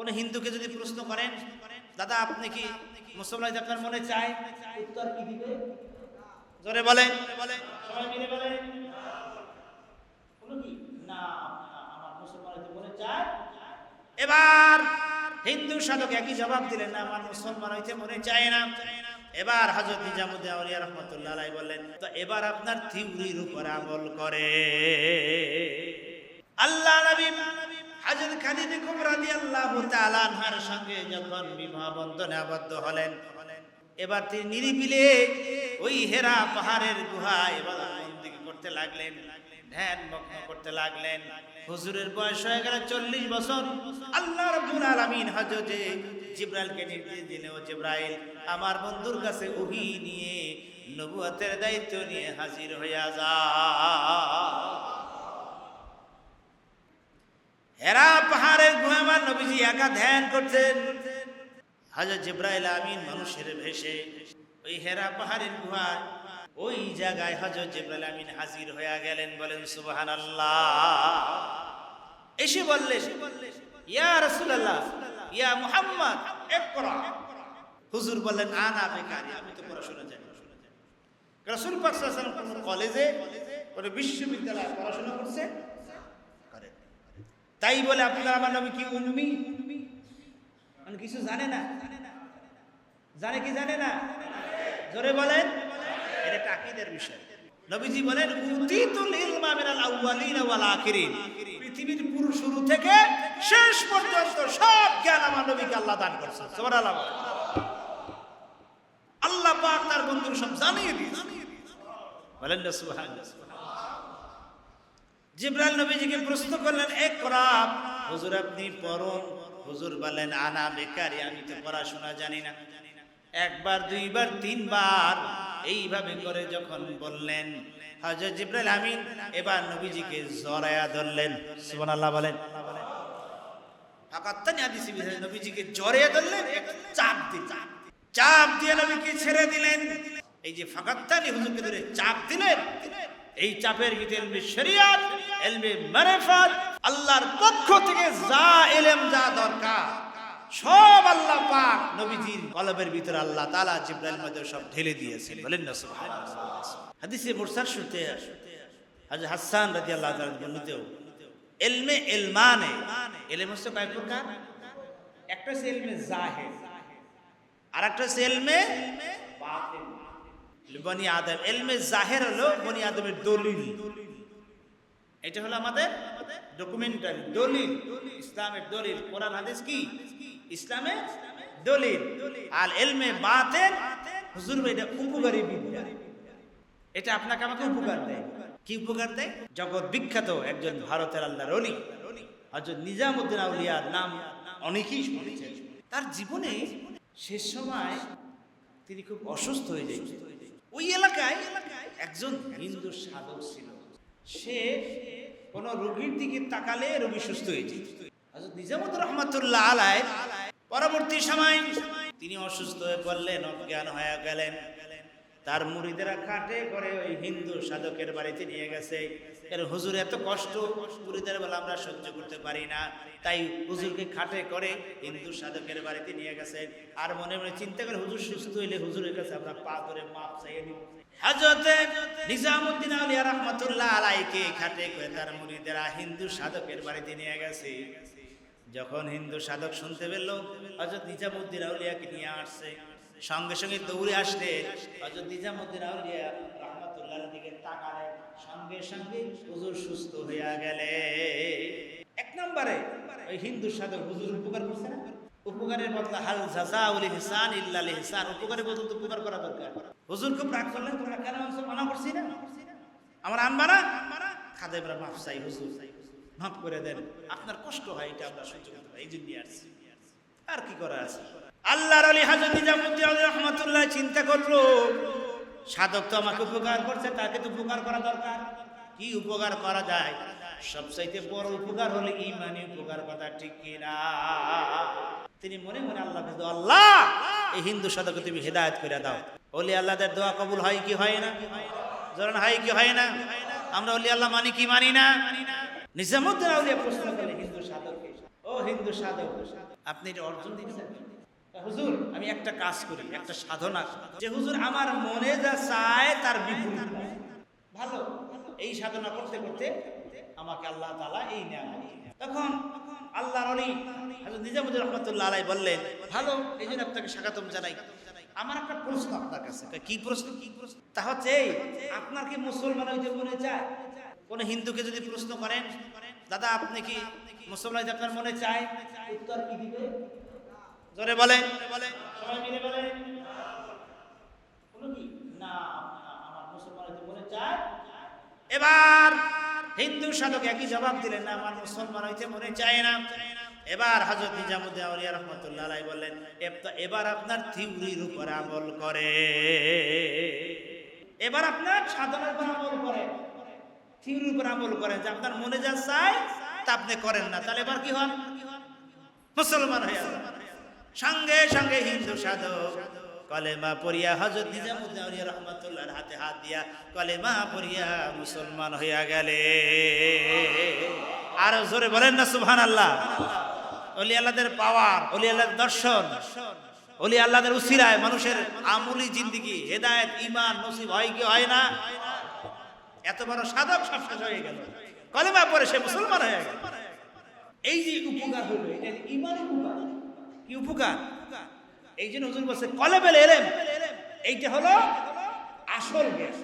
কোন হিন্দুকে যদি প্রশ্ন করেন, দাদা, আপনি কি মুসলমান আপনার মনে চায়? উত্তর কি দিবে? জোরে বলে সবাই মিলে বলে না এবার হিন্দু সাধক একই জবাব দিলেন, না, আমার মুসলমান হইতে মনে চায় না। এবার হজরত নিজামুদ্দিন আউলিয়া রহমতুল্লাহ বললেন, তো এবার আপনার থিউরির উপর আমল করে। আল্লাহ নবী হযরত খাদিজা কুবরা রাদিয়াল্লাহু তাআলা আনহার সঙ্গে যখন বিবাহ বন্ধনে আবদ্ধ হলেন, এবার তিনি নিরিবিলে ওই হেরা পাহাড়ের গুহায় বন্দেগী করতে লাগলেন, ধ্যান মগ্ন করতে লাগলেন। হুজুরের বয়স হয়ে গেল চল্লিশ বছর। আল্লাহ রাব্বুল আলামিন হযরতে জিব্রাইলকে নির্দেশ দিলেন, ও জিব্রাইল, আমার বন্ধুর কাছে ওহী নিয়ে নবুয়তের দায়িত্ব নিয়ে হাজির হইয়া যা। হেরা পাহাড়ের গুহা আমার নবীজি একা ধ্যান করছেন হাজার জিব্রাইল আমিন মানুষের ভেসে ওই হেরা পাহাড়ের গুহায় ওই জায়গায় হজরত জিব্রাইল আমিন হাজির হয়ে গেলেন, বলেন সুবহান এসে বললে ইয়া রাসূলুল্লাহ, ইয়া মুহাম্মদ ইকরা হুজুর বললেন আনা বেকারি, আমি তো পড়াশোনা জানি। রাসূল পাক সাল্লাল্লাহু কলেজে বিশ্ববিদ্যালয়ে পড়াশোনা করছে তাই বলে আপনার আমার নবী কি উন্মি মানে কিছু জানে না। জানে কি জানে না? জোরে বলেন। এটা একটা আকীদের বিষয়। নবীজি বলেন উতিতুল ইলমা মিনাল আউয়ালিন ওয়াল আখিরিন। পৃথিবীর পুরো শুরু থেকে শেষ পর্যন্ত সব জ্ঞান আমার নবীকে আল্লাহ দান করছে সুবহানাল্লাহ। আল্লাহ পাক তার বন্ধুর সব জানিয়ে দিয়েছে বলেন না সুবহানাল্লাহ। জিব্রাইল নবীজিকে প্রশ্ন করলেন এক করাব হুজুর আপনি পড়ুন। হুজুর বলেন আনা বেকারি, আমি তো পড়াশোনা জানি না। একবার, দুইবার, তিনবার এইভাবে করে যখন বললেন, হযরত জিব্রাইল আমিন, এবার নবীজিকে জড়ায়া ধরলেন, সুবহানাল্লাহ বলেন। ফাকাত্তানি হাদিসে বিধায় নবীজিকে জড়িয়ে ধরলেন চাপ দিলেন। চাপ দিয়ে নবীকে ছেড়ে দিলেন। এই যে ফাকাত্তানি হুজুরকে ধরে চাপ দিলেন এই চাপের ভিতরে আল্লাহর পক্ষ থেকে যা এলেম, যা দরকার, সব আল্লাহ পাক নবীজির কলবের ভিতরে আল্লাহ তাআলা জিব্রাইল সব ঢেলে দিয়েছেন। বলেন না সুবহানাল্লাহ। হাদিসে মুরসাল শুনতে হযরত হাসান রাদিয়াল্লাহু তাআলা বর্ণিত এলমে এলমানে, এলম হচ্ছে কয় প্রকার? একটা হচ্ছে এলমে জাহের আর একটা হচ্ছে এলমে বনি আদম। এলমে জাহের হলো বনি আদমের দলিল। এটা হলো আমাদের ডকুমেন্টারি দলিল। ইসলামের দলিল। কোরআন, হাদিস কি? ইসলামে দলিল। আর এলমে বাতেন, হুজুর এটা উপকারী বিদ্যা। এটা আপনাকে আমাকে উপকার দেয়। কি উপকার দেয়? জগৎ বিখ্যাত একজন ভারতের আল্লাহর অলি। হজরত নিজামুদ্দিন আউলিয়ার নাম অনেকেই শুনেছেন। তার জীবনে শেষ সময় তিনি খুব অসুস্থ হয়ে যাচ্ছেন ওই এলাকায় একজন হিন্দু সাধক ছিল। সে কোন রোগীর দিকে তাকালে রোগী সুস্থ হয়েছে নিজামুদ্দিন রহমাতুল্লাহ আলাই পরবর্তী সময় তিনি অসুস্থ হয়ে পড়লেন, অজ্ঞান হয়ে গেলেন। তার মুড়িদেরা খাটে করে ওই হিন্দু সাধকের বাড়িতে নিয়ে গেছে। এর হুজুর এত কষ্ট, মুড়িদের বলে আমরা সহ্য করতে পারি না। তাই হুজুরকে খাটে করে হিন্দু সাধকের বাড়িতে নিয়ে গেছে। আর মনে মনে চিন্তা করে হুজুর সুস্থ হইলে হুজুরের কাছে আমরা পা ধরে মাপ চাইয়ে নিব নিজামুদ্দিন আউলিয়া রাহমাতুল্লাহ আলাইকে খাটে করে তার মুড়িদেরা হিন্দু সাধকের বাড়িতে নিয়ে গেছে। যখন হিন্দু সাধক শুনতে পেল হজরত নিজামুদ্দিন আউলিয়াকে নিয়ে আসছে। সঙ্গে সঙ্গে দৌড়ে আসলে হজরত নিজামুদ্দিন আউলিয়া দিকে তাকালেন সঙ্গে সঙ্গে হুজুর সুস্থ হইয়া গেলে। এক নম্বরে ওই হিন্দু হুজুর উপকার করছে না? উপকারের বদলা হাল ইহসান ইহসান, উপকারের তো উপকার করা দরকার। হুজুর খুব রাগ করলেন তোমরা কেন মানা করছি না? আমার আনবা না? খাদেবরা মাফ চাই হুজুর, মাফ করে দেন। আপনার কষ্ট হয়, এটা আমরা সহ্য করতে পারি এই জন্য আর কি করা আছে? আল্লাহর আলী হাজর নিজামুদ্দিন আলী রহমতুল্লাহ চিন্তা করল, সাধক তো আমাকে উপকার করছে, তাকে তো উপকার করা দরকার। কি উপকার করা যায়? সবচাইতে বড় উপকার হলে ইমানি উপকার কথা, ঠিক কিনা তিনি মনে মনে আল্লাহ আল্লাহ, এই হিন্দু সাধকে তুমি হেদায়ত করে দাও। ওলি আল্লাহদের দোয়া কবুল হয় কি হয় না? জরন হয় কি হয় না? আমরা ওলি আল্লাহ মানি কি মানি না? নিজামুদ্দিন আউলিয়া প্রশ্ন করলে হিন্দু সাধককে, ও হিন্দু সাধক, আপনি এটা অর্জন দিতে চান? হুজুর, আমি একটা কাজ করি, একটা সাধনা যে হুজুর আমার মনে যা চায় তার বিপরীত। ভালো? এই সাধনা করতে করতে আমাকে আল্লাহ তালা এই নেয় তখন আল্লাহ হযরত নিজামুদ্দিন রহমতুল্লাহ আলাই বললেন, ভালো, এই জন্য আপনাকে স্বাগতম জানাই। আমার একটা প্রশ্ন আপনার কাছে। কি প্রশ্ন কি প্রশ্ন? তা হচ্ছে আপনার কি মুসলমান হইতে মনে চায়? কোন হিন্দুকে যদি প্রশ্ন করেন, দাদা, আপনি কি মুসলমান আপনার মনে চায়? উত্তর কি দিবে? জোরে সবাই মিলে না আমার মনে চায় এবার হিন্দু সাধক একই জবাব দিলেন না আমার মুসলমান হইতে মনে চায় না। এবার হজরত নিজামুদ্দিন আউলিয়া রহমতুল্লাহ আলাই বললেন এবার আপনার থিউরির উপর আমল করে। এবার আপনার সাধনার উপর আমল করে। থিউরির উপর আমল করেন যে আপনার মনে যা চায় তা আপনি করেন না। তাহলে এবার কি হন? মুসলমান হয়ে। সঙ্গে সঙ্গে হিন্দু সাধক। কলেমা পড়িয়া হজরত নিজামুদ্দিন আউলিয়া হাতে হাত দিয়া কলেমা পড়িয়া মুসলমান হইয়া গেলে। আর জোরে বলেন না সুবহান আল্লাহ অলি আল্লাহদের পাওয়ার অলি আল্লাহর দর্শন অলি আল্লাহদের উসিরায় মানুষের আমুলি জিন্দিগি, হেদায়েত ইমান নসিব হয় কি হয় না? এত বড় সাধক সব শেষ হয়ে গেল। কলেমা পরে সে মুসলমান হয়ে গেল। এই যে উপকার হলো, এটা ইমান উপকার। কি উপকার। এই জন্য হুজুর বলছে কলেবেল এলেম এইটা হলো আসল জ্ঞান।